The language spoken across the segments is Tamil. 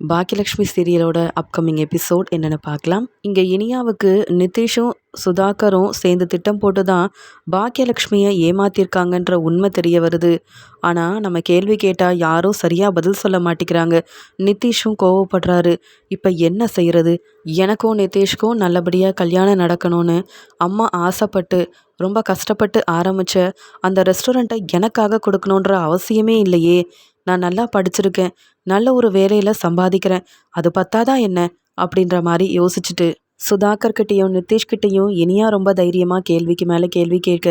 பாக்கியலக்ஷ்மி சீரியலோட அப்கமிங் எபிசோட் என்னென்னு பார்க்கலாம். இங்கே இனியாவுக்கு நிதிஷும் சுதாகரும் சேர்ந்து திட்டம் போட்டு தான் பாக்கியலக்ஷ்மியை ஏமாத்திருக்காங்கன்ற உண்மை தெரிய வருது. ஆனால் நம்ம கேள்வி கேட்டால் யாரும் சரியாக பதில் சொல்ல மாட்டேங்கிறாங்க. நிதிஷும் கோவப்படுறாரு. இப்போ என்ன செய்கிறது எனக்கும் நிதிஷ்க்கும் நல்லபடியாக கல்யாணம் நடக்கணும்னு அம்மா ஆசைப்பட்டு ரொம்ப கஷ்டப்பட்டு ஆரம்பித்த அந்த ரெஸ்டாரண்ட்டை எனக்காக கொடுக்கணுன்ற அவசியமே இல்லையே. நான் நல்லா படிச்சிருக்கேன். நல்ல ஒரு வேலையில் சம்பாதிக்கிறேன். அது பத்தாதா என்ன? அப்படின்ற மாதிரி யோசிச்சுட்டு சுதாகர்கிட்டையும் நிதிஷ்கிட்டையும் இனியா ரொம்ப தைரியமாக கேள்விக்கு மேலே கேள்வி கேட்க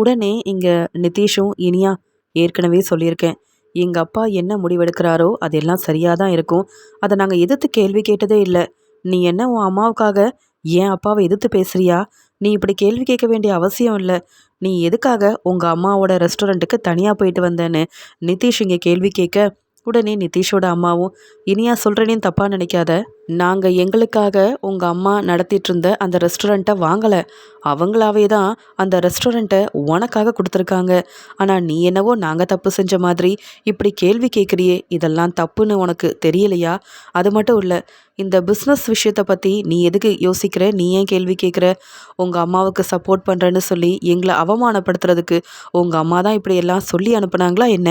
உடனே இங்கே நிதிஷும் இனியா ஏற்கனவே சொல்லியிருக்கேன். எங்கள் அப்பா என்ன முடிவெடுக்கிறாரோ அதெல்லாம் சரியாக தான் இருக்கும். அதை நாங்கள் எதிர்த்து கேள்வி கேட்டதே இல்லை. நீ என்ன உன் அம்மாவுக்காக ஏன் அப்பாவை எதிர்த்து பேசுறியா? நீ இப்படி கேள்வி கேட்க வேண்டிய அவசியம் இல்லை. நீ எதுக்காக உங்கள் அம்மாவோட ரெஸ்டாரண்ட்டுக்கு தனியாக போயிட்டு வந்தேன்னு நிதிஷ் இங்கே கேள்வி கேட்க உடனே நிதிஷோட அம்மாவும் இனியா சொல்கிறேனேன்னு தப்பாக நினைக்காத. நாங்கள் எங்களுக்காக உங்கள் அம்மா நடத்திட்டு இருந்த அந்த ரெஸ்டாரண்ட்டை வாங்கலை. அவங்களாவே தான் அந்த ரெஸ்டாரண்ட்டை உனக்காக கொடுத்துருக்காங்க. ஆனால் நீ என்னவோ நாங்கள் தப்பு செஞ்ச மாதிரி இப்படி கேள்வி கேட்குறியே இதெல்லாம் தப்புன்னு உனக்கு தெரியலையா? அது மட்டும் இல்லை இந்த பிஸ்னஸ் விஷயத்தை பற்றி நீ எதுக்கு யோசிக்கிற? நீ ஏன் கேள்வி கேட்குற உங்கள் அம்மாவுக்கு சப்போர்ட் பண்ணுறேன்னு சொல்லி எங்களை அவமானப்படுத்துறதுக்கு உங்கள் அம்மா தான் இப்படி எல்லாம் சொல்லி அனுப்புனாங்களா என்ன?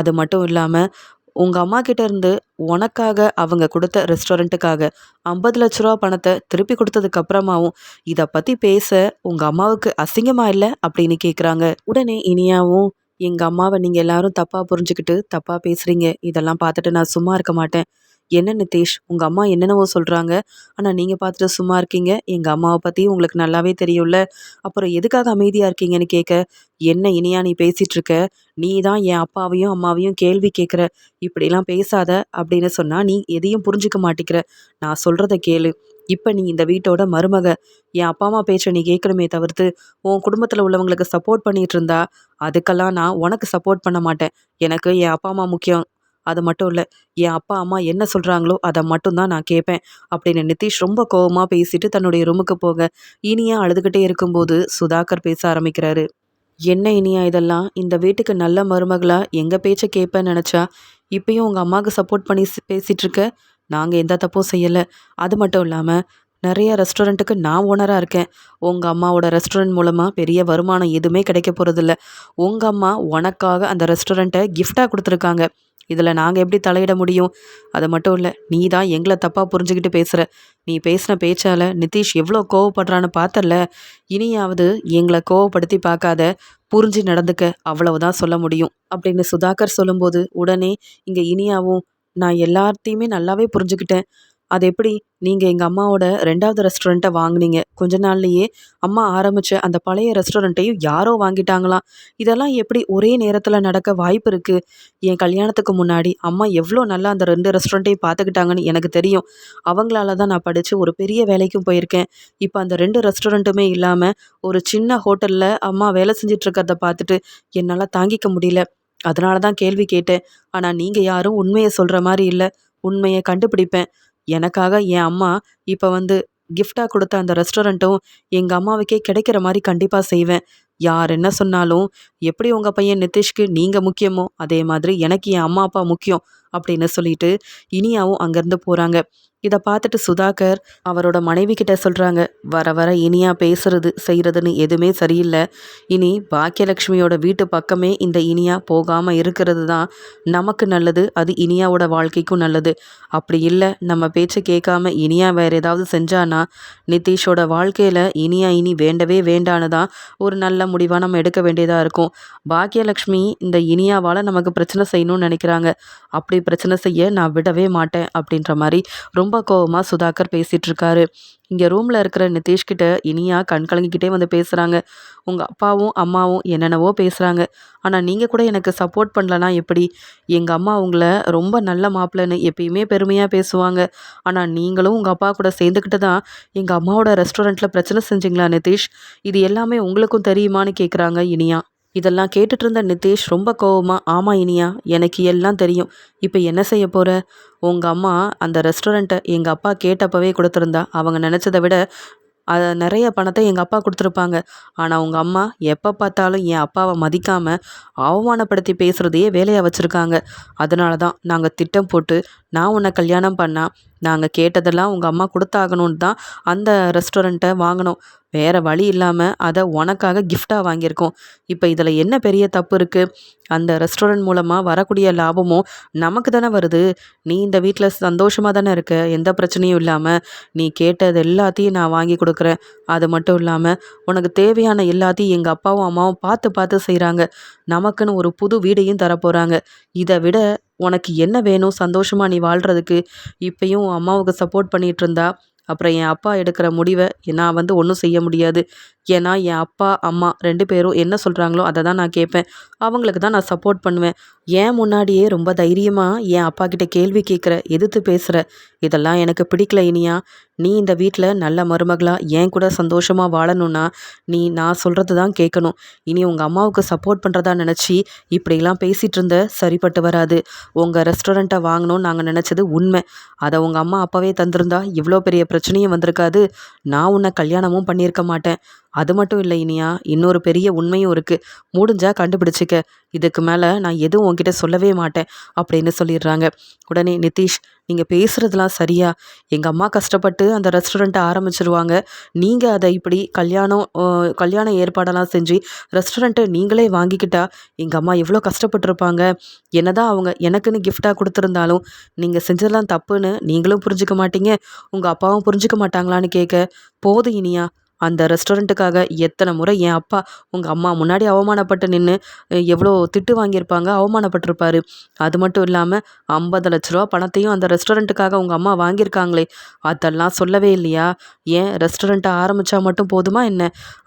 அது மட்டும் இல்லாமல் உங்கள் அம்மா இருந்து உனக்காக அவங்க கொடுத்த ரெஸ்டாரண்ட்டுக்காக ஐம்பது லட்ச ரூபா பணத்தை திருப்பி கொடுத்ததுக்கப்புறமாவும் இதை பற்றி பேச உங்கள் அம்மாவுக்கு அசிங்கமாக இல்லை அப்படின்னு கேட்குறாங்க உடனே இனியாவும் எங்கள் அம்மாவை நீங்கள் எல்லாரும் தப்பாக புரிஞ்சுக்கிட்டு தப்பாக பேசுகிறீங்க இதெல்லாம் பார்த்துட்டு நான் சும்மா இருக்க மாட்டேன். என்ன நிதேஷ் உங்கள் அம்மா என்னென்னவோ சொல்கிறாங்க ஆனால் நீங்கள் பார்த்துட்டு சும்மா இருக்கீங்க. எங்கள் அம்மாவை பற்றி உங்களுக்கு நல்லாவே தெரியும்ல. அப்புறம் எதுக்காக அமைதியாக இருக்கீங்கன்னு கேட்க என்ன இனியா நீ பேசிகிட்டு இருக்க? நீ தான் என் அப்பாவையும் அம்மாவையும் கேள்வி கேட்குற இப்படிலாம் பேசாத அப்படின்னு சொன்னால் நீ எதையும் புரிஞ்சுக்க மாட்டேங்கிற நான் சொல்கிறத கேளு. இப்போ நீ இந்த வீட்டோட மருமக. என் அப்பா அம்மா பேச்சை நீ கேட்கணுமே தவிர்த்து உன் குடும்பத்தில் உள்ளவங்களுக்கு சப்போர்ட் பண்ணிகிட்டு இருந்தா அதுக்கெல்லாம் நான் உனக்கு சப்போர்ட் பண்ண மாட்டேன். எனக்கு என் அப்பா அம்மா முக்கியம். அது மட்டும் இல்லை என் அப்பா அம்மா என்ன சொல்கிறாங்களோ அதை மட்டும்தான் நான் கேட்பேன் அப்படின்னு நிதிஷ் ரொம்ப கோபமாக பேசிட்டு தன்னுடைய ரூமுக்கு போக இனியா அழுதுகிட்டே இருக்கும்போது சுதாகர் பேச ஆரம்பிக்கிறாரு. என்ன இனியா இதெல்லாம்? இந்த வீட்டுக்கு நல்ல மருமகளாக எங்கள் பேச்சை கேட்பேன்னு நினச்சா? இப்பயும் உங்கள் அம்மாவுக்கு சப்போர்ட் பண்ணி பேசிகிட்டு இருக்க? நாங்கள் எந்த தப்பும் செய்யலை. அது மட்டும் இல்லாமல் நிறைய ரெஸ்டாரண்ட்டுக்கு நான் ஓனராக இருக்கேன். உங்கள் அம்மாவோட ரெஸ்டாரண்ட் மூலமாக பெரிய வருமானம் எதுவுமே கிடைக்க போகிறதில்ல உங்கள் அம்மா உனக்காக அந்த ரெஸ்டாரண்ட்டை கிஃப்டாக கொடுத்துருக்காங்க. இதில் நாங்கள் எப்படி தலையிட முடியும்? அது மட்டும் இல்லை நீ தான் எங்களை தப்பாக புரிஞ்சுக்கிட்டு பேசுகிற நீ பேசின பேச்சால் நிதிஷ் எவ்வளோ கோவப்படுறான்னு பார்த்தல இனியாவது எங்களை கோவப்படுத்தி பார்க்காத புரிஞ்சு நடந்துக்க அவ்வளவுதான் சொல்ல முடியும் அப்படின்னு சுதாகர் சொல்லும்போது உடனே இங்கே இனியாவும் நான் எல்லாத்தையுமே நல்லாவே புரிஞ்சுக்கிட்டேன். அது எப்படி? நீங்கள் எங்கள் அம்மாவோட ரெண்டாவது ரெஸ்டாரண்ட்டை வாங்கினீங்க. கொஞ்ச நாள்லையே அம்மா ஆரம்பித்த அந்த பழைய ரெஸ்டாரண்ட்டையும் யாரோ வாங்கிட்டாங்களாம். இதெல்லாம் எப்படி ஒரே நேரத்தில் நடக்க வாய்ப்பு இருக்குது என் கல்யாணத்துக்கு முன்னாடி அம்மா எவ்வளோ நல்லா அந்த ரெண்டு ரெஸ்டாரண்ட்டையும் பார்த்துக்கிட்டாங்கன்னு எனக்கு தெரியும். அவங்களால தான் நான் படித்து ஒரு பெரிய வேலைக்கும் போயிருக்கேன். இப்போ அந்த ரெண்டு ரெஸ்டாரண்ட்டுமே இல்லாமல் ஒரு சின்ன ஹோட்டலில் அம்மா வேலை செஞ்சிட்ருக்கிறத பார்த்துட்டு என்னால் தாங்கிக்க முடியல. அதனால தான் கேள்வி கேட்டேன். ஆனால் நீங்கள் யாரும் உண்மையை சொல்கிற மாதிரி இல்லை. உண்மையை கண்டுபிடிப்பேன். எனக்காக என் அம்மா இப்போ வந்து கிஃப்டாக கொடுத்த அந்த ரெஸ்டாரண்ட்டும் எங்கள் அம்மாவுக்கே கிடைக்கிற மாதிரி கண்டிப்பாக செய்வேன். யார் என்ன சொன்னாலும் எப்படி உங்கள் பையன் நிதிஷ்க்கு நீங்கள் முக்கியமோ அதே மாதிரி எனக்கு என் அம்மா அப்பா முக்கியம் அப்படின்னு சொல்லிட்டு இனியாவும் அங்கேருந்து போகிறாங்க இதை பார்த்துட்டு சுதாகர் அவரோட மனைவி கிட்ட சொல்கிறாங்க வர வர இனியா பேசுறது செய்கிறதுன்னு எதுவுமே சரியில்லை. இனி பாக்கியலட்சுமியோட வீட்டு பக்கமே இந்த இனியா போகாமல் இருக்கிறது தான் நமக்கு நல்லது அது இனியாவோட வாழ்க்கைக்கும் நல்லது. அப்படி இல்லை நம்ம பேச்சை கேட்காம இனியா வேறு ஏதாவது செஞ்சானா நிதிஷோட வாழ்க்கையில் இனியா இனி வேண்டவே வேண்டான்னு தான் ஒரு நல்ல முடிவாக நம்ம எடுக்க வேண்டியதாக இருக்கும். பாக்கியலட்சுமி இந்த இனியாவால் நமக்கு பிரச்சனை செய்யணும்னு நினைக்கிறாங்க. அப்படி பிரச்சனை செய்ய நான் விடவே மாட்டேன் அப்படின்ற மாதிரி ரொம்ப ரொம்ப கோபமாக சுதாகர் பேசிகிட்டு இருக்காரு இங்கே ரூமில் இருக்கிற நிதிஷ்கிட்ட இனியா கண் கலங்கிக்கிட்டே வந்து பேசுகிறாங்க உங்கள் அப்பாவும் அம்மாவும் என்னென்னவோ பேசுகிறாங்க ஆனால் நீங்கள் கூட எனக்கு சப்போர்ட் பண்ணலனா எப்படி? எங்கள் அம்மா உங்களை ரொம்ப நல்ல மாப்பிள்ளைன்னு எப்பயுமே பெருமையாக பேசுவாங்க. ஆனால் நீங்களும் உங்கள் அப்பா கூட சேர்ந்துக்கிட்டு தான் எங்கள் அம்மாவோட ரெஸ்டாரண்ட்டில் பிரச்சனை செஞ்சிங்களா நிதிஷ்? இது எல்லாமே உங்களுக்கும் தெரியுமான்னு கேட்குறாங்க இனியா. இதெல்லாம் கேட்டுட்டு இருந்த நிதேஷ் ரொம்ப கோவமா ஆமாம் இனியா எனக்கு எல்லாம் தெரியும். இப்போ என்ன செய்ய போகிற உங்கள் அம்மா அந்த ரெஸ்டாரண்ட்டை எங்கள் அப்பா கேட்டப்பவே கொடுத்துருந்தா. அவங்க நினச்சதை விட அதை நிறைய பணத்தை எங்கள் அப்பா கொடுத்துருப்பாங்க. ஆனால் உங்கள் அம்மா எப்போ பார்த்தாலும் என் அப்பாவை மதிக்காமல் அவமானப்படுத்தி பேசுகிறதையே வேலையாக வச்சுருக்காங்க. அதனால தான் நாங்கள் திட்டம் போட்டு நான் உன்னை கல்யாணம் பண்ணால் நாங்கள் கேட்டதெல்லாம் உங்கள் அம்மா கொடுத்தாகணும்னு தான் அந்த ரெஸ்டாரண்ட்டை வாங்கினோம் வேறு வழி இல்லாமல் அதை உனக்காக கிஃப்டாக வாங்கியிருக்கோம். இப்போ இதில் என்ன பெரிய தப்பு இருக்குது அந்த ரெஸ்டாரண்ட் மூலமாக வரக்கூடிய லாபமும் நமக்கு தானே வருது. நீ இந்த வீட்டில் சந்தோஷமாக தானே இருக்க? எந்த பிரச்சனையும் இல்லாமல் நீ கேட்டது எல்லாத்தையும் நான் வாங்கி கொடுக்குறேன். அது மட்டும் இல்லாமல் உனக்கு தேவையான எல்லாத்தையும் எங்கள் அப்பாவும் அம்மாவும் பார்த்து பார்த்து செய்கிறாங்க நமக்குன்னு ஒரு புது வீடையும் தரப்போகிறாங்க இதை விட உனக்கு என்ன வேணும்? சந்தோஷமாக நீ வாழ்கிறதுக்கு இப்பயும் உன் அம்மாவுக்கு சப்போர்ட் பண்ணிகிட்டு இருந்தா அப்புறம் என் அப்பா எடுக்கிற முடிவை நான் வந்து ஒன்றும் செய்ய முடியாது. ஏன்னா என் அப்பா அம்மா ரெண்டு பேரும் என்ன சொல்கிறாங்களோ அதை தான் நான் கேட்பேன். அவங்களுக்கு தான் நான் சப்போர்ட் பண்ணுவேன். ஏன் முன்னாடியே ரொம்ப தைரியமாக என் அப்பா கிட்ட கேள்வி கேட்குற எதிர்த்து பேசுகிற இதெல்லாம் எனக்கு பிடிக்கல இனியா. நீ இந்த வீட்டில் நல்ல மருமகளாக ஏன் கூட சந்தோஷமாக வாழணும்னா நீ நான் சொல்கிறது தான் கேட்கணும். இனி உங்கள் அம்மாவுக்கு சப்போர்ட் பண்ணுறதா நினச்சி இப்படிலாம் பேசிகிட்டு இருந்த சரிப்பட்டு வராது. உங்கள் ரெஸ்டாரண்ட்டை வாங்கணும்னு நாங்கள் நினச்சது உண்மை. அதை உங்கள் அம்மா அப்பாவே தந்திருந்தா இவ்வளோ பெரிய பிரச்சனை பிரச்சனையும் வந்திருக்காது. நான் உன்னை கல்யாணமும் பண்ணியிருக்க மாட்டேன். அது மட்டும் இல்லை இனியா இன்னொரு பெரிய உண்மையும் இருக்குது முடிஞ்சா கண்டுபிடிச்சிக்க. இதுக்கு மேலே நான் எதுவும் உன்கிட்ட சொல்லவே மாட்டேன். அப்படின்னு சொல்லிடுறாங்க. உடனே நிதிஷ் நீங்கள் பேசுகிறதுலாம் சரியா? எங்கள் அம்மா கஷ்டப்பட்டு அந்த ரெஸ்டாரண்ட்டை ஆரம்பிச்சிருவாங்க. நீங்கள் அதை இப்படி கல்யாணம் கல்யாண ஏற்பாடெல்லாம் செஞ்சு ரெஸ்டாரண்ட்டை நீங்களே வாங்கிக்கிட்டா எங்கள் அம்மா எவ்வளோ கஷ்டப்பட்டுருப்பாங்க? என்னதான் அவங்க எனக்குன்னு கிஃப்டாக கொடுத்துருந்தாலும் நீங்கள் செஞ்சதெல்லாம் தப்புன்னு நீங்களும் புரிஞ்சுக்க மாட்டீங்க. உங்கள் அப்பாவும் புரிஞ்சுக்க மாட்டாங்களான்னு கேட்க போதும் இனியா. அந்த ரெஸ்டாரண்ட்டுக்காக எத்தனை முறை என் அப்பா உங்கள் அம்மா முன்னாடி அவமானப்பட்டு நின்று எவ்வளோ திட்டு வாங்கியிருப்பாங்க அவமானப்பட்டிருப்பாரு. அது மட்டும் இல்லாமல் ஐம்பது லட்ச ரூபா பணத்தையும் அந்த ரெஸ்டாரண்ட்டுக்காக உங்கள் அம்மா வாங்கியிருக்காங்களே. அதெல்லாம் சொல்லவே இல்லையா? ஏன் ரெஸ்டாரண்ட்டை ஆரம்பித்தா மட்டும் போதுமா என்ன?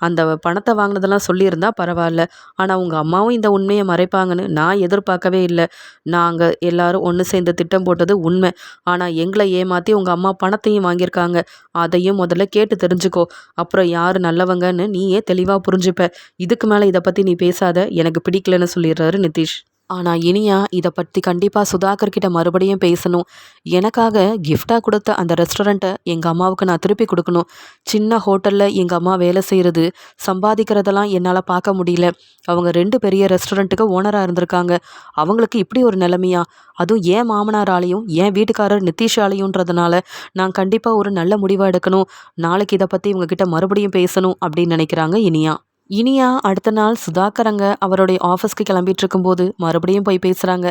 அந்த பணத்தை வாங்கினதெல்லாம் சொல்லியிருந்தா பரவாயில்ல. ஆனால் உங்கள் அம்மாவும் இந்த உண்மையை மறைப்பாங்கன்னு நான் எதிர்பார்க்கவே இல்லை. நாங்கள் எல்லாரும் ஒன்று சேர்ந்து திட்டம் போட்டது உண்மை. ஆனால் எங்களை ஏமாற்றி உங்கள் அம்மா பணத்தையும் வாங்கியிருக்காங்க. அதையும் முதல்ல கேட்டு தெரிஞ்சுக்கோ. அப்புறம் யார் நல்லவங்கன்னு நீயே தெளிவாக புரிஞ்சுப்ப. இதுக்கு மேலே இதை பற்றி நீ பேசாத. எனக்கு பிடிக்கலன்னு சொல்லிடுறாரு நிதிஷ். ஆனால் இனியா இதை பற்றி கண்டிப்பாக சுதாகர் கிட்ட மறுபடியும் பேசணும். எனக்காக கிஃப்டாக கொடுத்த அந்த ரெஸ்டாரண்ட்டை எங்கள் அம்மாவுக்கு நான் திருப்பி கொடுக்கணும். சின்ன ஹோட்டலில் எங்கள் அம்மா வேலை செய்கிறது சம்பாதிக்கிறதெல்லாம் என்னால் பார்க்க முடியல. அவங்க ரெண்டு பெரிய ரெஸ்டாரண்ட்டுக்கு ஓனராக இருந்திருக்காங்க. அவங்களுக்கு இப்படி ஒரு நிலைமையா? அதுவும் ஏன் மாமனாராலையும் ஏன் வீட்டுக்காரர் நிதிஷாலையுன்றதுனால நான் கண்டிப்பாக ஒரு நல்ல முடிவாக எடுக்கணும். நாளைக்கு இதை பற்றி இவங்கக்கிட்ட மறுபடியும் பேசணும் அப்படின்னு நினைக்கிறாங்க இனியா. இனியா அடுத்த நாள் சுதாகரங்க அவருடைய ஆஃபீஸ்க்கு கிளம்பிட்டு இருக்கும்போது மறுபடியும் போய் பேசுகிறாங்க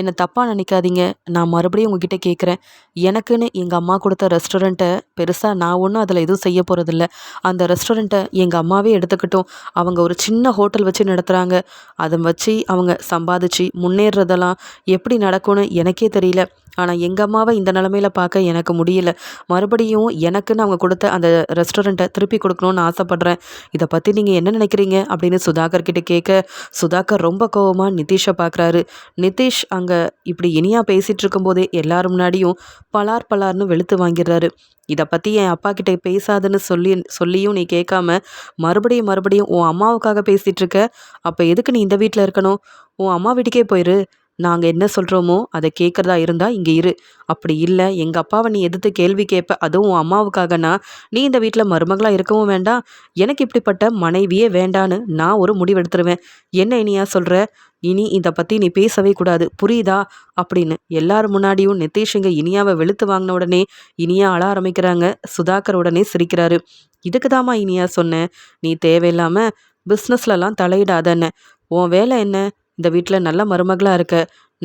என்னை தப்பாக நினைக்காதீங்க. நான் மறுபடியும் உங்ககிட்ட கேட்குறேன் எனக்குன்னு எங்கள் அம்மா கொடுத்த ரெஸ்டாரண்ட்டை பெருசாக நான் ஒன்றும் அதில் எதுவும் செய்ய போகிறதில்ல அந்த ரெஸ்டாரண்ட்டை எங்கள் அம்மாவே எடுத்துக்கிட்டோம். அவங்க ஒரு சின்ன ஹோட்டல் வச்சு நடத்துகிறாங்க அதை வச்சு அவங்க சம்பாதிச்சு முன்னேறதெல்லாம் எப்படி நடக்கும்னு எனக்கே தெரியல. ஆனால் எங்கள் அம்மாவை இந்த நிலமையில பார்க்க எனக்கு முடியல. மறுபடியும் எனக்குன்னு அவங்க கொடுத்த அந்த ரெஸ்டாரண்ட்டை திருப்பி கொடுக்கணும்னு ஆசைப்பட்றேன். இதை பற்றி நீங்கள் என்ன நினைக்கிறீங்க? அப்படின்னு சுதாகர் கிட்ட கேட்க சுதாகர் ரொம்ப கோவமாக நிதிஷை பார்க்குறாரு. நிதிஷ் அங்கே இப்படி இனியாக பேசிகிட்டு இருக்கும்போதே எல்லாரும் முன்னாடியும் பலார் பலார்னு வெளுத்து வாங்கிடுறாரு. இதை பற்றி என் அப்பா கிட்டே பேசாதுன்னு சொல்லி சொல்லியும் நீ கேட்காம மறுபடியும் மறுபடியும் உன் அம்மாவுக்காக பேசிகிட்டு இருக்க அப்போ எதுக்கு நீ இந்த வீட்டில் இருக்கணும்? உன் அம்மா வீட்டுக்கே போயிரு. நாங்கள் என்ன சொல்கிறோமோ அதை கேட்குறதா இருந்தால் இங்கே இரு. அப்படி இல்லை எங்கள் அப்பாவை நீ எதிர்த்து கேள்வி கேட்ப அதுவும் உன் அம்மாவுக்காகனா? நீ இந்த வீட்டில் மருமகளாக இருக்கவும் வேண்டாம். எனக்கு இப்படிப்பட்ட மனைவியே வேண்டான்னு நான் ஒரு முடிவெடுத்துருவேன். என்ன இனியா சொல்கிற இனி இதை பற்றி நீ பேசவே கூடாது. புரியுதா? அப்படின்னு எல்லார் முன்னாடியும் நிதிஷ் இங்கே இனியாவை வெளுத்து வாங்கின உடனே இனியா அழ ஆரம்பிக்கிறாங்க. சுதாகர் உடனே சிரிக்கிறாரு. இதுக்கு தாமா இனியா சொன்னேன் நீ தேவையில்லாமல் பிஸ்னஸ்லலாம் தலையிடாதன்னு. உன் வேலை என்ன? இந்த வீட்டில் நல்ல மருமகளாக இருக்க.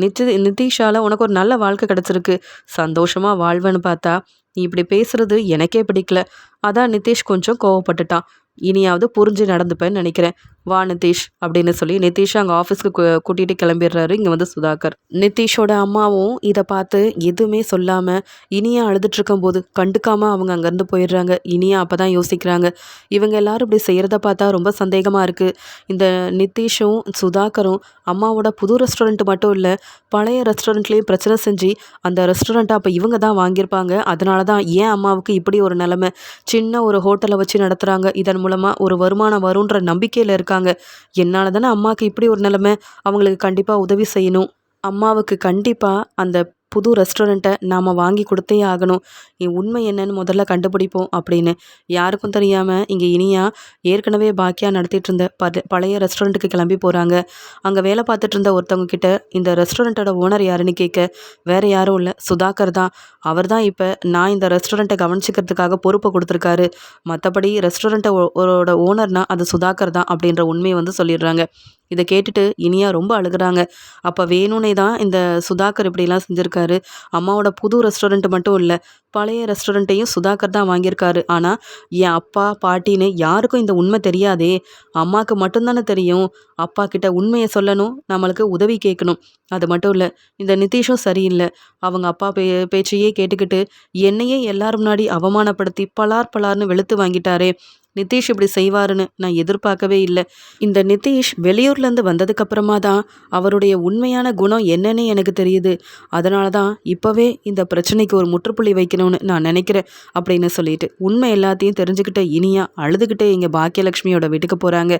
நித்தி நிதிஷால் உனக்கு ஒரு நல்ல வாழ்க்கை கிடச்சிருக்கு. சந்தோஷமாக வாழ்வேன்னு பார்த்தா நீ இப்படி பேசுறது எனக்கே பிடிக்கல. அதான் நிதிஷ் கொஞ்சம் கோவப்பட்டுட்டான். இனியாவது புரிஞ்சு நடந்துப்பேன்னு நினைக்கிறேன். வா நிதிஷ் அப்படின்னு சொல்லி நிதிஷ் அங்கே ஆஃபீஸ்க்கு கூட்டிகிட்டு கிளம்பிடுறாரு இங்கே வந்து சுதாகர். நிதிஷோட அம்மாவும் இதை பார்த்து எதுவுமே சொல்லாமல் இனியா அழுதுட்ருக்கும்போது கண்டுக்காமல் அவங்க அங்கேருந்து போயிடுறாங்க. இனியா அப்போ தான் யோசிக்கிறாங்க. இவங்க எல்லாரும் இப்படி செய்கிறத பார்த்தா ரொம்ப சந்தேகமாக இருக்குது இந்த நிதிஷும் சுதாகரும் அம்மாவோட புது ரெஸ்டாரண்ட் மட்டும் இல்லை பழைய ரெஸ்டாரண்ட்லேயும் பிரச்சனை செஞ்சு அந்த ரெஸ்டாரண்ட்டை அப்போ இவங்க தான் வாங்கியிருப்பாங்க. அதனால தான் ஏன் அம்மாவுக்கு இப்படி ஒரு நிலமை? சின்ன ஒரு ஹோட்டலை வச்சு நடத்துகிறாங்க இதன் மூலமாக ஒரு வருமானம் வரும்ன்ற நம்பிக்கையில் இருக்காங்க. என்னால் தானே அம்மாவுக்கு இப்படி ஒரு நிலமை. அவங்களுக்கு கண்டிப்பாக உதவி செய்யணும். அம்மாவுக்கு கண்டிப்பாக அந்த புது ரெஸ்டாரண்ட்டை நாம் வாங்கி கொடுத்தே ஆகணும். என் உண்மை என்னன்னு முதல்ல கண்டுபிடிப்போம் அப்படின்னு. யாருக்கும் தெரியாமல் இங்கே இனியா ஏற்கனவே பாக்கியா நடத்திட்டு இருந்த பழைய ரெஸ்டாரண்ட்டுக்கு கிளம்பி போகிறாங்க அங்கே வேலை பார்த்துட்டு இருந்த ஒருத்தவங்க கிட்ட இந்த ரெஸ்டாரண்ட்டோட ஓனர் யாருன்னு கேட்க வேற யாரும் இல்லை. சுதாகர் தான். அவர் தான் இப்போ நான் இந்த ரெஸ்டாரண்ட்டை கவனிச்சிக்கிறதுக்காக பொறுப்பை கொடுத்துருக்காரு. மற்றபடி ரெஸ்டாரண்ட்டோட ஓனர்னா அது சுதாகர் தான் அப்படின்ற உண்மையை வந்து சொல்லிடுறாங்க. இதை கேட்டுட்டு இனியா ரொம்ப அழுகுறாங்க. அப்போ வேணும்னே தான் இந்த சுதாகர் இப்படிலாம் செஞ்சுருக்காரு. அம்மாவோட புது ரெஸ்டாரண்ட் மட்டும் இல்லை பழைய ரெஸ்டாரண்ட்டையும் சுதாகர் தான் வாங்கியிருக்காரு. ஆனால் என் அப்பா பாட்டின்னு யாருக்கும் இந்த உண்மை தெரியாதே. அம்மாவுக்கு மட்டும்தானே தெரியும். அப்பா கிட்ட உண்மையை சொல்லணும் நம்மளுக்கு உதவி கேட்கணும். அது மட்டும் இல்லை இந்த நிதிஷும் சரியில்லை. அவங்க அப்பா பே பேச்சையே கேட்டுக்கிட்டு என்னையே எல்லாரும் முன்னாடி அவமானப்படுத்தி பலார் பலார்னு வெளுத்து வாங்கிட்டாரே. நிதிஷ் இப்படி செய்வாருன்னு நான் எதிர்பார்க்கவே இல்லை. இந்த நிதிஷ் வெளியூர்லேருந்து வந்ததுக்கப்புறமா தான் அவருடைய உண்மையான குணம் என்னன்னு எனக்கு தெரியுது. அதனால தான் இப்போவே இந்த பிரச்சனைக்கு ஒரு முற்றுப்புள்ளி வைக்கணும்னு நான் நினைக்கிறேன் அப்படின்னு சொல்லிட்டு உண்மை எல்லாத்தையும் தெரிஞ்சுக்கிட்ட இனியா அழுதுகிட்டே இங்கே பாக்கியலட்சுமியோட வீட்டுக்கு போகிறாங்க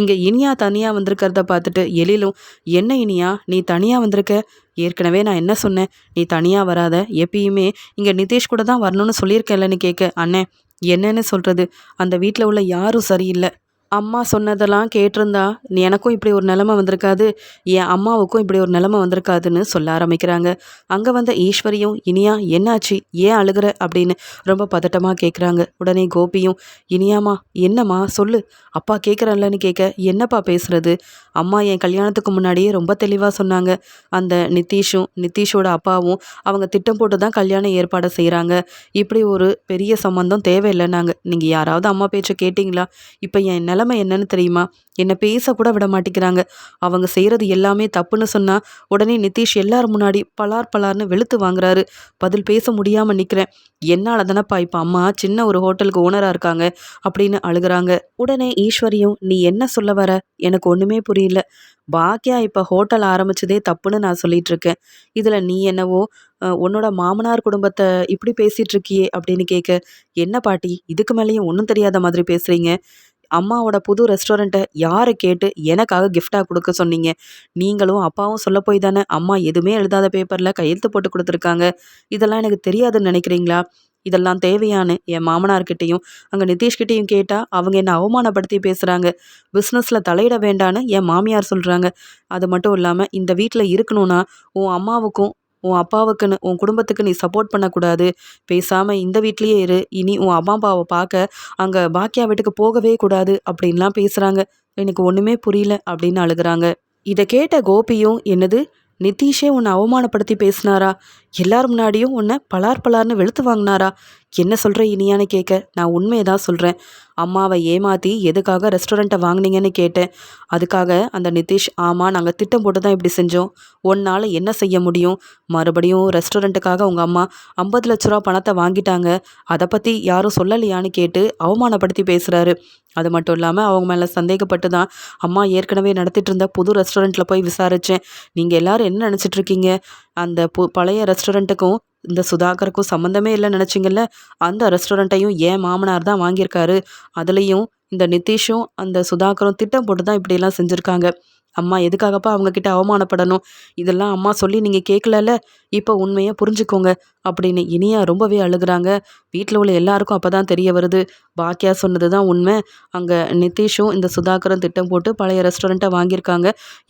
இங்கே இனியா தனியாக வந்திருக்கிறத பார்த்துட்டு எழிலும் என்ன இனியா நீ தனியாக வந்திருக்க? ஏற்கனவே நான் என்ன சொன்னேன்? நீ தனியாக வராத. எப்பயுமே இங்கே நிதிஷ் கூட தான் வரணும்னு சொல்லியிருக்கேன்லன்னு கேட்க அண்ணே என்னன்னு சொல்கிறது அந்த வீட்டில் உள்ள யாரும் சரியில்லை. அம்மா சொன்னதெல்லாம் கேட்டிருந்தா எனக்கும் இப்படி ஒரு நிலமை வந்திருக்காது என் அம்மாவுக்கும் இப்படி ஒரு நிலமை வந்திருக்காதுன்னு சொல்ல ஆரம்பிக்கிறாங்க. அங்கே வந்த ஈஸ்வரியும் இனியா என்னாச்சு? ஏன் அழுகிற? அப்படின்னு ரொம்ப பதட்டமாக கேட்குறாங்க உடனே கோபியும் இனியாமா என்னம்மா? சொல்லு. அப்பா கேட்குறல்லன்னு கேட்க என்னப்பா பேசுறது? அம்மா என் கல்யாணத்துக்கு முன்னாடியே ரொம்ப தெளிவாக சொன்னாங்க. அந்த நிதிஷும் நிதிஷோட அப்பாவும் அவங்க திட்டம் போட்டு தான் கல்யாண ஏற்பாடை செய்கிறாங்க இப்படி ஒரு பெரிய சம்மந்தம் தேவையில்லைன்னாங்க. நீங்கள் யாராவது அம்மா பேச்சை கேட்டிங்களா? இப்போ என் நிலமை என்னன்னு தெரியுமா? என்னை பேசக்கூட விட மாட்டேங்கிறாங்க. அவங்க செய்கிறது எல்லாமே தப்புன்னு சொன்னால் உடனே நிதிஷ் எல்லார் முன்னாடி பலார் பலார்னு வெளுத்து வாங்குறாரு. பதில் பேச முடியாமல் நிற்கிறேன் என்னால் தானப்பா இப்போ அம்மா சின்ன ஒரு ஹோட்டலுக்கு ஓனராக இருக்காங்க அப்படின்னு அழுகிறாங்க. உடனே ஈஸ்வரியும் நீ என்ன சொல்ல வர? எனக்கு ஒன்றுமே புரியல. பாக்கியா இப்போ ஹோட்டல் ஆரம்பிச்சதே தப்புன்னு நான் சொல்லிட்டு இருக்கேன். இதில் நீ என்னவோ உன்னோட மாமனார் குடும்பத்தை இப்படி பேசிகிட்டு இருக்கியே அப்படின்னு கேட்க என்ன பாட்டி? இதுக்கு மேலேயும் ஒன்றும் தெரியாத மாதிரி பேசுகிறீங்க அம்மாவோட புது ரெஸ்டாரண்ட்டை யாரை கேட்டு எனக்காக கிஃப்டாக கொடுக்க சொன்னீங்க? நீங்களும் அப்பாவும் சொல்ல போய் தானே? அம்மா எதுவுமே எழுதாத பேப்பரில் கையெழுத்து போட்டு கொடுத்துருக்காங்க. இதெல்லாம் எனக்கு தெரியாதுன்னு நினைக்கிறீங்களா? இதெல்லாம் தேவையானு என் மாமனார்கிட்டையும் அங்கே நிதிஷ்கிட்டையும் கேட்டால் அவங்க என்னை அவமானப்படுத்தி பேசுகிறாங்க பிஸ்னஸில் தலையிட வேண்டான்னு என் மாமியார் சொல்கிறாங்க அது மட்டும் இல்லாமல் இந்த வீட்டில் இருக்கணும்னா உன் அம்மாவுக்கும் உன் அப்பாவுக்குன்னு உன் குடும்பத்துக்கு நீ சப்போர்ட் பண்ணக்கூடாது. பேசாமல் இந்த வீட்லேயே இரு. இனி உன் அம்மா அப்பாவை பார்க்க அங்கே பாக்கியா வீட்டுக்கு போகவே கூடாது அப்படின்லாம் பேசுகிறாங்க எனக்கு ஒன்றுமே புரியல அப்படின்னு அழுகிறாங்க. இதை கேட்ட கோபியும் என்னது? நிதிஷே உன்னை அவமானப்படுத்தி பேசினாரா? எல்லார் முன்னாடியும் உன்னை பலார் பலார்னு வெளுத்து வாங்கினாரா? என்ன சொல்கிற இனியான்னு கேட்க நான் உண்மையை தான் சொல்கிறேன் அம்மாவை ஏமாற்றி எதுக்காக ரெஸ்டாரண்ட்டை வாங்கினீங்கன்னு கேட்டேன். அதுக்காக அந்த நிதிஷ் ஆமாம் நாங்கள் திட்டம் போட்டு தான் இப்படி செஞ்சோம். ஒன்னால் என்ன செய்ய முடியும்? மறுபடியும் ரெஸ்டாரண்ட்டுக்காக உங்கள் அம்மா ஐம்பது லட்ச ரூபா பணத்தை வாங்கிட்டாங்க. அதை பற்றி யாரும் சொல்லலையான்னு கேட்டு அவமானப்படுத்தி பேசுகிறாரு அது மட்டும் இல்லாமல் அவங்க மேலே சந்தேகப்பட்டு தான் அம்மா ஏற்கனவே நடத்திட்டு இருந்த புது ரெஸ்டாரண்ட்டில் போய் விசாரித்தேன் நீங்கள் எல்லோரும் என்ன நினச்சிட்ருக்கீங்க அந்த பு பழைய ரெஸ்டாரண்ட்டுக்கும் இந்த சுதாகருக்கும் சம்மந்தமே இல்லைன்னு நினச்சிங்கல்ல? அந்த ரெஸ்டாரண்ட்டையும் ஏன் மாமனார் தான் வாங்கியிருக்காரு. அதுலேயும் இந்த நிதிஷும் அந்த சுதாகரும் திட்டம் போட்டு தான் இப்படியெல்லாம் செஞ்சுருக்காங்க. அம்மா எதுக்காகப்பா அவங்கக்கிட்ட அவமானப்படணும்? இதெல்லாம் அம்மா சொல்லி நீங்கள் கேட்கலல்ல இப்போ உண்மையாக புரிஞ்சுக்கோங்க அப்படின்னு இனியா ரொம்பவே அழுகுறாங்க. வீட்டில் உள்ள எல்லாருக்கும் அப்போ தான் தெரிய வருது. பாக்கியா சொன்னது தான் உண்மை. அங்கே நிதிஷும் இந்த சுதாகரும் திட்டம் போட்டு பழைய ரெஸ்டாரண்ட்டை வாங்கியிருக்காங்க.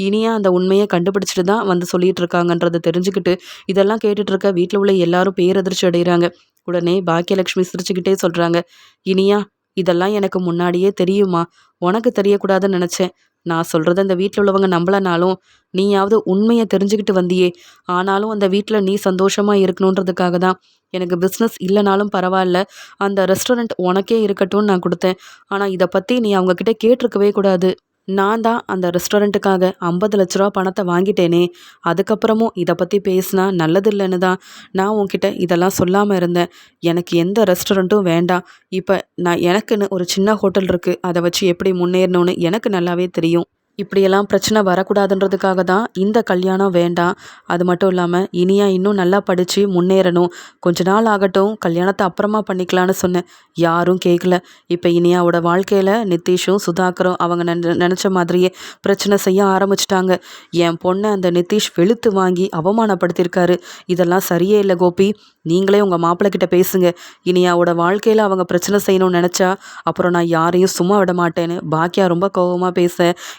இனியா அந்த உண்மையை கண்டுபிடிச்சிட்டு தான் வந்து சொல்லிட்டு இருக்காங்கன்றதை தெரிஞ்சுக்கிட்டு இதெல்லாம் கேட்டுட்ருக்க வீட்டில் உள்ள எல்லாரும் பேரதிர்ச்சி அடைகிறாங்க உடனே பாக்கியலட்சுமி சிரிச்சுக்கிட்டே சொல்கிறாங்க இனியா இதெல்லாம் எனக்கு முன்னாடியே தெரியுமா? உனக்கு தெரியக்கூடாதுன்னு நினச்சேன். நான் சொல்கிறத அந்த வீட்டில் உள்ளவங்க நம்பலனாலும் நீயாவது உண்மையை தெரிஞ்சுக்கிட்டு வந்தியே. ஆனாலும் அந்த வீட்டில் நீ சந்தோஷமாக இருக்கணுன்றதுக்காக தான் எனக்கு பிஸ்னஸ் இல்லைனாலும் பரவாயில்ல. அந்த ரெஸ்டாரண்ட் உனக்கே இருக்கட்டும்னு நான் கொடுத்தேன். ஆனால் இதை பற்றி நீ அவங்கக்கிட்ட கேட்டிருக்கவே கூடாது. நான் தான் அந்த ரெஸ்டாரண்ட்டுக்காக ஐம்பது லட்ச ரூபா பணத்தை வாங்கிட்டேனே. அதுக்கப்புறமும் இதை பற்றி பேசினா நல்லதில்லைன்னு தான் நான் உன்கிட்ட இதெல்லாம் சொல்லாமல் இருந்தேன். எனக்கு எந்த ரெஸ்டாரண்ட்டும் வேண்டாம். இப்போ நான் எனக்குன்னு ஒரு சின்ன ஹோட்டல் இருக்குது அதை வச்சு எப்படி முன்னேறணும்னு எனக்கு நல்லாவே தெரியும். இப்படியெல்லாம் பிரச்சனை வரக்கூடாதுன்றதுக்காக தான் இந்த கல்யாணம் வேண்டாம். அது மட்டும் இல்லாமல் இனியா இன்னும் நல்லா படித்து முன்னேறணும். கொஞ்ச நாள் ஆகட்டும் கல்யாணத்தை அப்புறமா பண்ணிக்கலான்னு சொன்னேன். யாரும் கேட்கல இப்போ இனியாவோட வாழ்க்கையில் நிதிஷும் சுதாகரும் அவங்க நினச்ச மாதிரியே பிரச்சனை செய்ய ஆரம்பிச்சிட்டாங்க. என் பொண்ணை அந்த நிதிஷ் வெளுத்து வாங்கி அவமானப்படுத்தியிருக்காரு. இதெல்லாம் சரியே இல்லை கோபி. நீங்களே உங்கள் மாப்பிள்ளைக்கிட்ட பேசுங்க. இனியாவோட வாழ்க்கையில் அவங்க பிரச்சனை செய்யணும்னு நினச்சா அப்புறம் நான் யாரையும் சும்மா விட மாட்டேன்னு பாக்கியா ரொம்ப கோபமாக பேச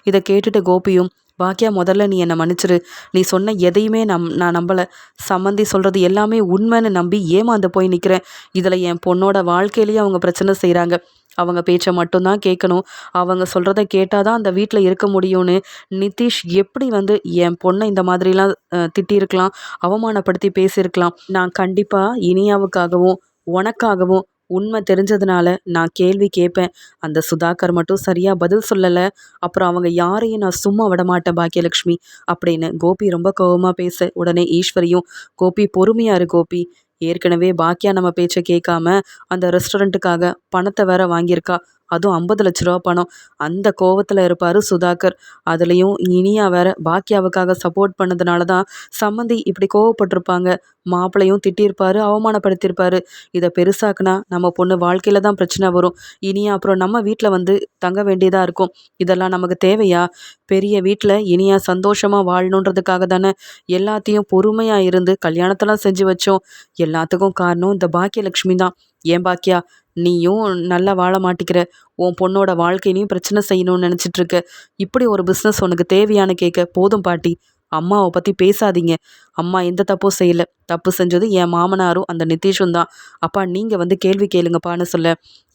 இதை கேட்டுட்டு கோபியும் பாக்கியா முதல்ல நீ என்னை மன்னிச்சிரு. நீ சொன்ன எதையுமே நம் நான் நம்பலை. சம்மந்தி சொல்கிறது எல்லாமே உண்மைன்னு நம்பி ஏமாந்து போய் நிற்கிறேன் இதில் என் பொண்ணோட வாழ்க்கையிலேயே அவங்க பிரச்சனை செய்கிறாங்க அவங்க பேச்சை மட்டும்தான் கேட்கணும். அவங்க சொல்கிறத கேட்டால் தான் அந்த வீட்டில் இருக்க முடியும்னு நிதிஷ் எப்படி வந்து என் பொண்ணை இந்த மாதிரிலாம் திட்டியிருக்கலாம் அவமானப்படுத்தி பேசியிருக்கலாம். நான் கண்டிப்பாக இனியாவுக்காகவும் உனக்காகவும் உண்மை தெரிஞ்சதுனால நான் கேள்வி கேட்பேன். அந்த சுதாகர் மட்டும் சரியாக பதில் சொல்லலை. அப்புறம் அவங்க யாரையும் நான் சும்மா விட மாட்டேன் பாக்கியலக்ஷ்மி அப்படின்னு கோபி ரொம்ப கோபமாக பேச உடனே ஈஸ்வரியும் கோபி பொறுமையாரு கோபி. ஏற்கனவே பாக்கியா நம்ம பேச்சை கேட்காம அந்த ரெஸ்டாரண்ட்டுக்காக பணத்தை வேற வாங்கியிருக்கா. அதுவும் ஐம்பது லட்ச ரூபா பணம். அந்த கோவத்தில் இருப்பார் சுதாகர். அதுலேயும் இனியா வேற பாக்கியாவுக்காக சப்போர்ட் பண்ணதுனால தான் சம்மந்தி இப்படி கோவப்பட்டிருப்பாங்க. மாப்பிளையும் திட்டியிருப்பாரு அவமானப்படுத்தியிருப்பாரு. இதை பெருசாக்குனா நம்ம பொண்ணு வாழ்க்கையில் தான் பிரச்சனை வரும். இனியா அப்புறம் நம்ம வீட்டில் வந்து தங்க வேண்டியதாக இருக்கும். இதெல்லாம் நமக்கு தேவையா? பெரிய வீட்டில் இனியா சந்தோஷமாக வாழணுன்றதுக்காக தானே எல்லாத்தையும் பொறுமையாக இருந்து கல்யாணத்தெல்லாம் செஞ்சு வச்சோம். எல்லாத்துக்கும் காரணம் இந்த பாக்கியலட்சுமி தான். ஏன் பாக்கியா? நீயும் நல்லா வாழ மாட்டிக்கிற. உன் பொண்ணோட வாழ்க்கையிலையும் பிரச்சனை செய்யணும்னு நினச்சிட்டு இருக்க இப்படி ஒரு பிஸ்னஸ் உனக்கு தேவையான கேட்க போதும் பாட்டி. அம்மாவை பற்றி பேசாதீங்க. அம்மா எந்த தப்பும் செய்யலை. தப்பு செஞ்சது என் மாமனாரும் அந்த நிதிஷும் தான். அப்பா நீங்கள் வந்து கேள்வி கேளுங்கப்பான்னு சொல்ல.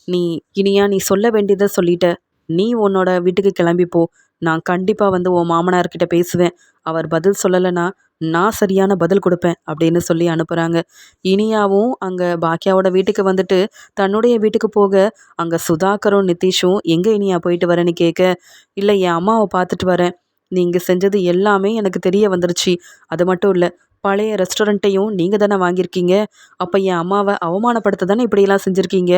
நீ இனியா நீ சொல்ல வேண்டியதை சொல்லிட்ட. நீ உன்னோட வீட்டுக்கு கிளம்பி போ. நான் கண்டிப்பாக வந்து உன் மாமனார்கிட்ட பேசுவேன். அவர் பதில் சொல்லலைன்னா நான் சரியான பதில் கொடுப்பேன் அப்படின்னு சொல்லி அனுப்புகிறாங்க இனியாவும் அங்கே பாக்கியாவோட வீட்டுக்கு வந்துட்டு தன்னுடைய வீட்டுக்கு போக அங்கே சுதாகரும் நிதிஷும் எங்கே இனியா போயிட்டு வரேன்னு கேட்க இல்லை என் அம்மாவை பார்த்துட்டு வரேன். நீங்கள் செஞ்சது எல்லாமே எனக்கு தெரிய வந்துருச்சு. அது மட்டும் இல்லை பழைய ரெஸ்டாரண்ட்டையும் நீங்கள் தானே வாங்கியிருக்கீங்க? அப்போ என் அம்மாவை அவமானப்படுத்த தானே இப்படியெல்லாம் செஞ்சுருக்கீங்க?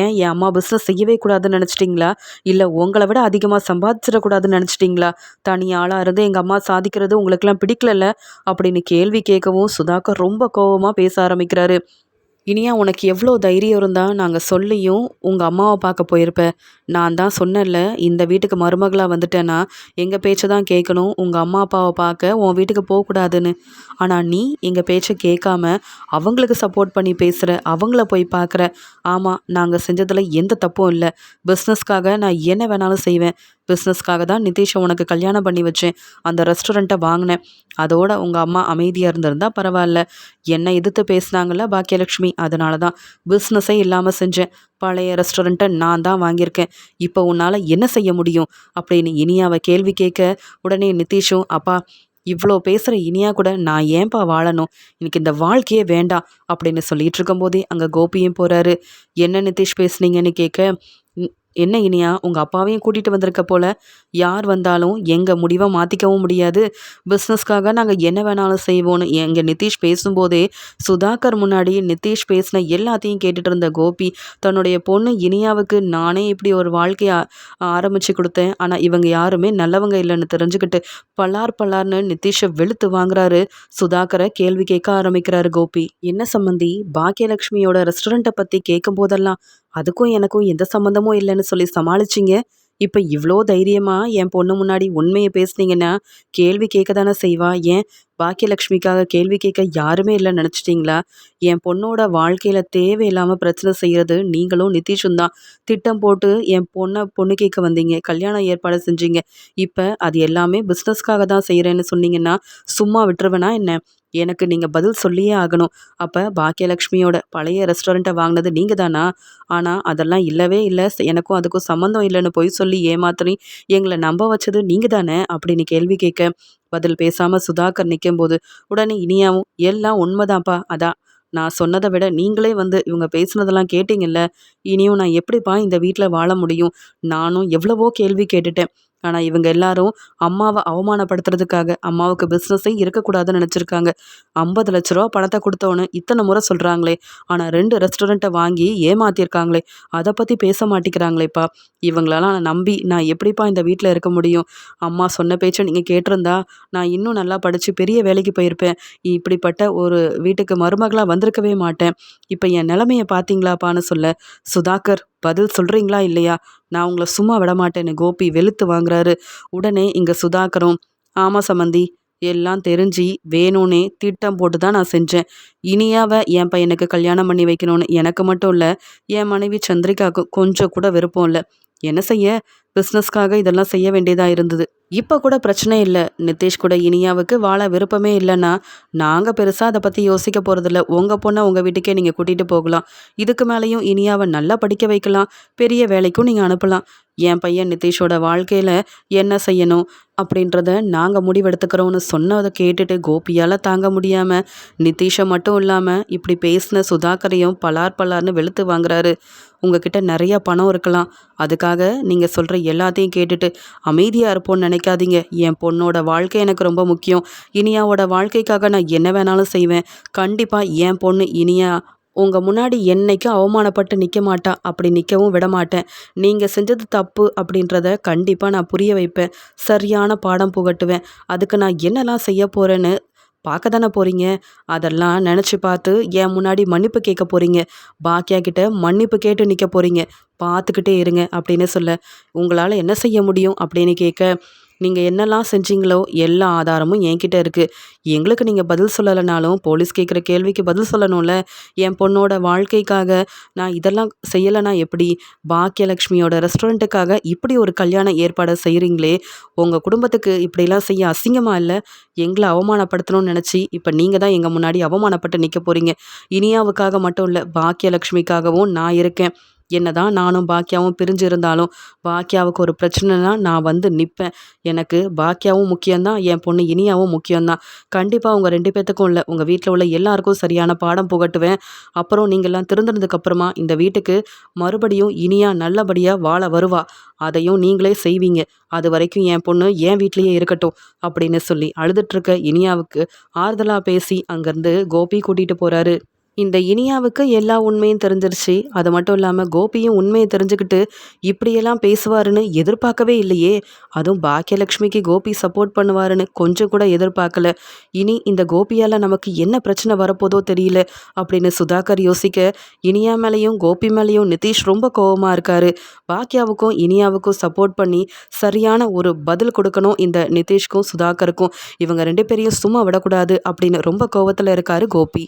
ஏன் என் அம்மா பிஸ்னஸ் செய்யவே கூடாதுன்னு நினச்சிட்டிங்களா? இல்லை உங்களை விட அதிகமாக சம்பாதிச்சிடக்கூடாதுன்னு நினச்சிட்டிங்களா? தனி ஆளாக இருந்து எங்கள் அம்மா சாதிக்கிறது உங்களுக்கெல்லாம் பிடிக்கலல்ல? அப்படின்னு கேள்வி கேட்கவும் சுதாகர் ரொம்ப கோபமாக பேச ஆரம்பிக்கிறாரு. இனியா உனக்கு எவ்வளோ தைரியம் இருந்தால் நாங்கள் சொல்லியும் உங்கள் அம்மாவை பார்க்க போயிருப்ப நான் தான் சொன்னேன்ல இந்த வீட்டுக்கு மருமகளாக வந்துட்டேன்னா எங்கள் பேச்சை தான் கேட்கணும் உங்கள் அம்மா அப்பாவை பார்க்க உன் வீட்டுக்கு போகக்கூடாதுன்னு ஆனால் நீ எங்கள் பேச்சை கேட்காம அவங்களுக்கு சப்போர்ட் பண்ணி பேசுகிற அவங்கள போய் பார்க்குற ஆமாம் நாங்கள் செஞ்சதில் எந்த தப்பும் இல்லை. பிஸ்னஸ்க்காக நான் என்ன வேணாலும் செய்வேன். பிஸ்னஸ்க்காக தான் நிதிஷை உனக்கு கல்யாணம் பண்ணி வச்சேன். அந்த ரெஸ்டாரண்ட்டை வாங்கினேன். அதோட உங்கள் அம்மா அமைதியாக இருந்திருந்தால் பரவாயில்ல. என்னை எதிர்த்து பேசினாங்கல்ல பாக்கியலட்சுமி அதனால தான் பிஸ்னஸே இல்லாமல் செஞ்சேன். பழைய ரெஸ்டாரண்ட்டை நான் தான் வாங்கியிருக்கேன். இப்போ உன்னால் என்ன செய்ய முடியும்? அப்படின்னு இனியாவை கேள்வி கேட்க உடனே நிதிஷும் அப்பா இவ்வளோ பேசுகிற இனியா கூட நான் ஏன்பா வாழணும்? எனக்கு இந்த வாழ்க்கையே வேண்டாம் அப்படின்னு சொல்லிட்டு இருக்கும்போதே அங்கே கோபியும் போகிறாரு என்ன நிதிஷ் பேசுனீங்கன்னு கேட்க என்ன இனியா உங்கள் அப்பாவையும் கூட்டிகிட்டு வந்திருக்க போல? யார் வந்தாலும் எங்கள் முடிவை மாற்றிக்கவும் முடியாது. பிஸ்னஸ்க்காக நாங்கள் என்ன வேணாலும் செய்வோன்னு எங்கள் நிதிஷ் பேசும்போதே சுதாகர் முன்னாடி நிதிஷ் பேசின எல்லாத்தையும் கேட்டுட்டு இருந்த கோபி தன்னுடைய பொண்ணு இனியாவுக்கு நானே இப்படி ஒரு வாழ்க்கையை ஆரம்பித்து கொடுத்தேன். ஆனால் இவங்க யாருமே நல்லவங்க இல்லைன்னு தெரிஞ்சுக்கிட்டு பல்லார் பல்லார்னு நிதிஷை வெளுத்து வாங்குறாரு. சுதாகரை கேள்வி கேட்க ஆரம்பிக்கிறாரு கோபி. என்ன சம்மந்தி பாக்கியலட்சுமியோட ரெஸ்டாரண்ட்டை பற்றி கேட்கும் போதெல்லாம் அதுக்கும் எனக்கும் எந்த சம்மந்தமும் இல்லைன்னு சொல்லி சமாளிச்சிங்க. இப்போ இவ்வளோ தைரியமாக என் பொண்ணு முன்னாடி உண்மையை பேசுனீங்கன்னா கேள்வி கேட்க தானே செய்வா. ஏன்? பாக்கியலக்ஷ்மிக்காக கேள்வி கேட்க யாருமே இல்லை நினச்சிட்டிங்களா? என் பொண்ணோட வாழ்க்கையில் தேவையில்லாமல் பிரச்சனை செய்கிறது நீங்களும் நிதிஷும் தான். திட்டம் போட்டு என் பொண்ணை பொண்ணு கேட்க வந்தீங்க. கல்யாணம் ஏற்பாடு செஞ்சீங்க. இப்போ அது எல்லாமே பிஸ்னஸ்க்காக தான் செய்கிறேன்னு சொன்னீங்கன்னா சும்மா விட்டுருவேனா என்ன? எனக்கு நீங்கள் பதில் சொல்லியே ஆகணும். அப்போ பாக்கியலக்ஷ்மியோட பழைய ரெஸ்டாரண்ட்டை வாங்கினது நீங்கள் தானா? ஆனால் அதெல்லாம் இல்லவே இல்லை. எனக்கும் அதுக்கும் சம்மந்தம் இல்லைன்னு போய் சொல்லி ஏமாத்திரி எங்களை நம்ப வச்சது நீங்கள் தானே? அப்படின்னு கேள்வி கேட்க பதில் பேசாமல் சுதாகர் நிற்கும்போது உடனே இனியாவும் எல்லாம் உண்மைதான்ப்பா. அதான் நான் சொன்னதை விட நீங்களே வந்து இவங்க பேசுனதெல்லாம் கேட்டீங்கல்ல. இனியும் நான் எப்படிப்பா இந்த வீட்டில் வாழ முடியும்? நானும் எவ்வளவோ கேள்வி கேட்டுட்டேன். ஆனால் இவங்க எல்லாரும் அம்மாவை அவமானப்படுத்துறதுக்காக அம்மாவுக்கு பிஸ்னஸே இருக்கக்கூடாதுன்னு நினச்சிருக்காங்க. ஐம்பது லட்ச ரூபா பணத்தை கொடுத்தவனு இத்தனை முறை சொல்கிறாங்களே ஆனால் ரெண்டு ரெஸ்டாரண்ட்டை வாங்கி ஏமாத்திருக்காங்களே. அதை பற்றி பேச மாட்டேங்கிறாங்களேப்பா. இவங்களெல்லாம் நம்பி நான் எப்படிப்பா இந்த வீட்டில் இருக்க முடியும்? அம்மா சொன்ன பேச்சை நீங்கள் கேட்டிருந்தா நான் இன்னும் நல்லா படித்து பெரிய வேலைக்கு போயிருப்பேன். இப்படிப்பட்ட ஒரு வீட்டுக்கு மருமகளாக வந்திருக்கவே மாட்டேன். இப்போ என் நிலமையை பார்த்தீங்களாப்பான்னு சொல்ல சுதாகர் பதில் சொல்கிறீங்களா இல்லையா? நான் உங்களை சும்மா விட மாட்டேன்னு கோபி வெளுத்து வாங்குறாரு. உடனே இங்கே சுதாகரும் ஆமாம் சம்மந்தி எல்லாம் தெரிஞ்சு வேணும்னே திட்டம் போட்டு தான் நான் செஞ்சேன். இனியாவை என் பையனுக்கு கல்யாணம் பண்ணி வைக்கணும்னு எனக்கு மட்டும் இல்லை என் மனைவி சந்திரிகாவுக்கு கொஞ்சம் கூட விருப்பம் இல்லை. என்ன செய்ய? பிஸ்னஸ்க்காக இதெல்லாம் செய்ய வேண்டியதாக இருந்தது. இப்போ கூட பிரச்சனை இல்லை. நிதிஷ் கூட இனியாவுக்கு வாழ விருப்பமே இல்லைன்னா நாங்கள் பெருசாக அதை பற்றி யோசிக்க போகிறதில்ல உங்கள் பொண்ணை உங்கள் வீட்டுக்கே நீங்கள் கூட்டிகிட்டு போகலாம். இதுக்கு மேலேயும் இனியாவை நல்லா படிக்க வைக்கலாம். பெரிய வேலைக்கும் நீங்கள் அனுப்பலாம். என் பையன் நிதிஷோட வாழ்க்கையில் என்ன செய்யணும் அப்படின்றத நாங்கள் முடிவெடுத்துக்கிறோன்னு சொன்னதை கேட்டுட்டு கோபியால் தாங்க முடியாமல் நிதிஷை மட்டும் இல்லாமல் இப்படி பேசின சுதாகரையும் பலார் பலார்னு வெளுத்து வாங்குறாரு. உங்ககிட்ட நிறைய பணம் இருக்கலாம். அதுக்காக நீங்கள் சொல்கிற எல்லாத்தையும் கேட்டுட்டு அமைதியாக இருப்போம்னு நினைக்காதீங்க. என் பொண்ணோட வாழ்க்கை எனக்கு ரொம்ப முக்கியம். இனியாவோட வாழ்க்கைக்காக நான் என்ன வேணாலும் செய்வேன். கண்டிப்பாக என் பொண்ணு இனியா உங்கள் முன்னாடி என்னைக்கும் அவமானப்பட்டு நிற்க மாட்டா அப்படி நிற்கவும் விட மாட்டேன். நீங்கள் செஞ்சது தப்பு அப்படின்றத கண்டிப்பாக நான் புரிய வைப்பேன். சரியான பாடம் புகட்டுவேன். அதுக்கு நான் என்னெல்லாம் செய்ய போகிறேன்னு பார்க்க தானே போகிறீங்க அதெல்லாம் நினச்சி பார்த்து என் முன்னாடி மன்னிப்பு கேட்க போகிறீங்க பாக்கியா கிட்ட மன்னிப்பு கேட்டு நிற்க போகிறீங்க பார்த்துக்கிட்டே இருங்க அப்படின்னு சொல்ல. உங்களால் என்ன செய்ய முடியும் அப்படின்னு கேட்க நீங்கள் என்னெல்லாம் செஞ்சீங்களோ எல்லா ஆதாரமும் என்கிட்ட இருக்குது எங்களுக்கு நீங்கள் பதில் சொல்லலைனாலும் போலீஸ் கேட்குற கேள்விக்கு பதில் சொல்லணும்ல. என் பொண்ணோட வாழ்க்கைக்காக நான் இதெல்லாம் செய்யலைனா எப்படி? பாக்கியலக்ஷ்மியோட ரெஸ்டாரண்ட்டுக்காக இப்படி ஒரு கல்யாண ஏற்பாடை செய்கிறீங்களே உங்கள் குடும்பத்துக்கு இப்படிலாம் செய்ய அசிங்கமாக இல்லை? எங்களை அவமானப்படுத்தணும்னு நினச்சி இப்போ நீங்கள் தான் எங்கள் முன்னாடி அவமானப்பட்டு நிற்க போகிறீங்க இனியாவுக்காக மட்டும் இல்லை பாக்கியலக்ஷ்மிக்காகவும் நான் இருக்கேன். என்னதான் நானும் பாக்கியாவும் பிரிஞ்சிருந்தாலும் பாக்கியாவுக்கு ஒரு பிரச்சனைனா நான் வந்து நிற்பேன் எனக்கு பாக்கியாவும் முக்கியம்தான் என் பொண்ணு இனியாவும் முக்கியம்தான். கண்டிப்பாக உங்கள் ரெண்டு பேர்த்துக்கும் இல்லை உங்கள் வீட்டில் உள்ள எல்லாருக்கும் சரியான பாடம் புகட்டுவேன். அப்புறம் நீங்கள்லாம் திருந்தினதுக்கப்புறமா இந்த வீட்டுக்கு மறுபடியும் இனியா நல்லபடியாக வாழ வருவா. அதையும் நீங்களே செய்வீங்க. அது வரைக்கும் என் பொண்ணு என் வீட்லேயே இருக்கட்டும் அப்படின்னு சொல்லி அழுதுட்ருக்க இனியாவுக்கு ஆறுதலாக பேசி அங்கேருந்து கோபி கூட்டிகிட்டு போகிறாரு இந்த இனியாவுக்கு எல்லா உண்மையும் தெரிஞ்சிருச்சு. அது மட்டும் இல்லாமல் கோபியும் உண்மையை தெரிஞ்சுக்கிட்டு இப்படியெல்லாம் பேசுவாருன்னு எதிர்பார்க்கவே இல்லையே. அதுவும் பாக்கியலட்சுமிக்கு கோபி சப்போர்ட் பண்ணுவாருன்னு கொஞ்சம் கூட எதிர்பார்க்கல. இனி இந்த கோபியால் நமக்கு என்ன பிரச்சனை வரப்போதோ தெரியல அப்படின்னு சுதாகர் யோசிக்க இனியா மேலேயும் கோபி மேலேயும் நிதிஷ் ரொம்ப கோபமாக இருக்காரு. பாக்கியாவுக்கும் இனியாவுக்கும் சப்போர்ட் பண்ணி சரியான ஒரு பதில் கொடுக்கணும் இந்த நிதிஷ்க்கும் சுதாகருக்கும். இவங்க ரெண்டு பேரையும் சும்மா விடக்கூடாது அப்படின்னு ரொம்ப கோவத்தில் இருக்காரு கோபி.